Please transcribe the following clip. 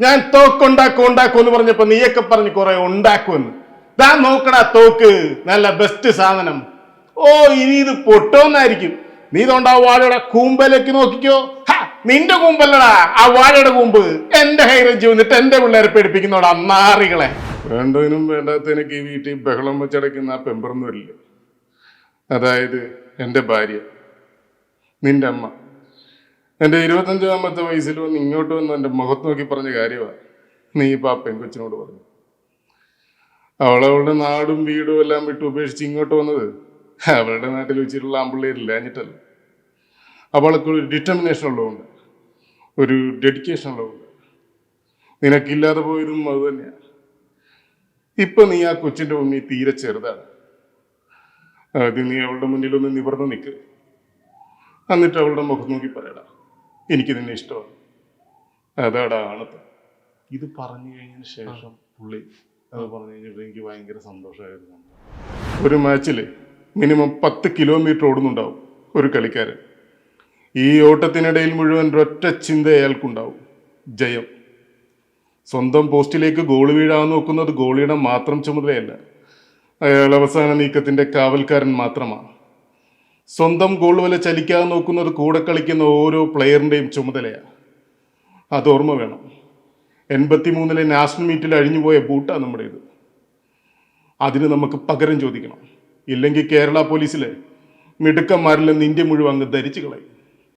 ഞാൻ തോക്ക് ഉണ്ടാക്കും എന്ന് പറഞ്ഞപ്പോ നീയൊക്കെ പറഞ്ഞ് കുറെ ഉണ്ടാക്കുമെന്ന് ദാ നോക്കടാ തോക്ക് നല്ല ബെസ്റ്റ് സാധനം. ഓ ഇനി ഇത് പൊട്ടോന്നായിരിക്കും നീ തോണ്ടാ വാഴയുടെ കൂമ്പലേക്ക് നോക്കിക്കോ. നിന്റെ കൂമ്പല്ലടാ. ആ വാഴയുടെ കൂമ്പ് എന്റെ ഹൈറേഞ്ച് വന്നിട്ട് എന്റെ പിള്ളേരെ പേടിപ്പിക്കുന്നോടാ നാറികളെ. വേണ്ടതിനും വേണ്ടാത്തതിനൊക്കെ ഈ വീട്ടിൽ ബഹളം വെച്ചടക്കുന്ന ആ പെമ്പറൊന്നുമില്ല അതായത് എന്റെ ഭാര്യ നിന്റെ അമ്മ. എന്റെ ഇരുപത്തഞ്ചാമത്തെ വയസ്സിൽ വന്ന് ഇങ്ങോട്ട് വന്ന് എന്റെ മുഖത്ത് നോക്കി പറഞ്ഞ കാര്യമാണ് നീ ഇപ്പം ആ പെൺകൊച്ചിനോട് പറഞ്ഞു. അവളവളുടെ നാടും വീടും എല്ലാം വിട്ട് ഉപേക്ഷിച്ച് ഇങ്ങോട്ട് വന്നത് അവളുടെ നാട്ടിൽ വെച്ചിട്ടുള്ള ആമ്പിള്ളേരില്ല അവൾക്ക് ഒരു ഡിറ്റർമിനേഷൻ ഉള്ളതുകൊണ്ട് ഒരു ഡെഡിക്കേഷൻ ഉള്ളതുകൊണ്ട്. നിനക്കില്ലാതെ പോയതും അത് തന്നെയാണ് ഇപ്പൊ നീ ആ കൊച്ചിന്റെ മുന്നിൽ തീരെ ചെറുതാണ്. അത് നീ അവളുടെ മുന്നിൽ ഒന്ന് നിവർന്ന് നിൽക്ക് എന്നിട്ട് അവളുടെ മുഖം നോക്കി പറയടാ. എനിക്ക് നിന്നെ ഇഷ്ടമാണ്. അതാടാ. ആണത്ത് ഇത് പറഞ്ഞു കഴിഞ്ഞതിന് ശേഷം പുള്ളി അത് പറഞ്ഞു കഴിഞ്ഞിട്ട് എനിക്ക് ഭയങ്കര സന്തോഷമായിരുന്നു. ഒരു മാച്ചിൽ മിനിമം പത്ത് കിലോമീറ്റർ ഓടുന്നുണ്ടാവും ഒരു കളിക്കാരൻ. ഈ ഓട്ടത്തിനിടയിൽ മുഴുവൻ ഒറ്റ ചിന്ത അയാൾക്കുണ്ടാവും. ജയം. സ്വന്തം പോസ്റ്റിലേക്ക് ഗോൾ വീഴാൻ നോക്കുന്നത് ഗോളിയുടെ മാത്രം ചുമതലയല്ല. അയാൾ അവസാന നീക്കത്തിന്റെ കാവൽക്കാരൻ മാത്രമാണ്. സ്വന്തം ഗോൾ വല ചലിക്കാതെ നോക്കുന്നത് കൂടെ കളിക്കുന്ന ഓരോ പ്ലെയറിന്റെയും ചുമതലയാണ് അത് ഓർമ്മ വേണം. എൺപത്തി മൂന്നിലെ നാഷണൽ മീറ്റിൽ അഴിഞ്ഞുപോയ ബൂട്ടാണ് നമ്മുടെ ഇത് അതിന് നമുക്ക് പകരം ചോദിക്കണം. ഇല്ലെങ്കിൽ കേരള പോലീസിലെ മിടുക്കന്മാരിൽ നിന്ന് ഇന്ത്യ മുഴുവൻ അങ്ങ് ധരിച്ചു കളയും.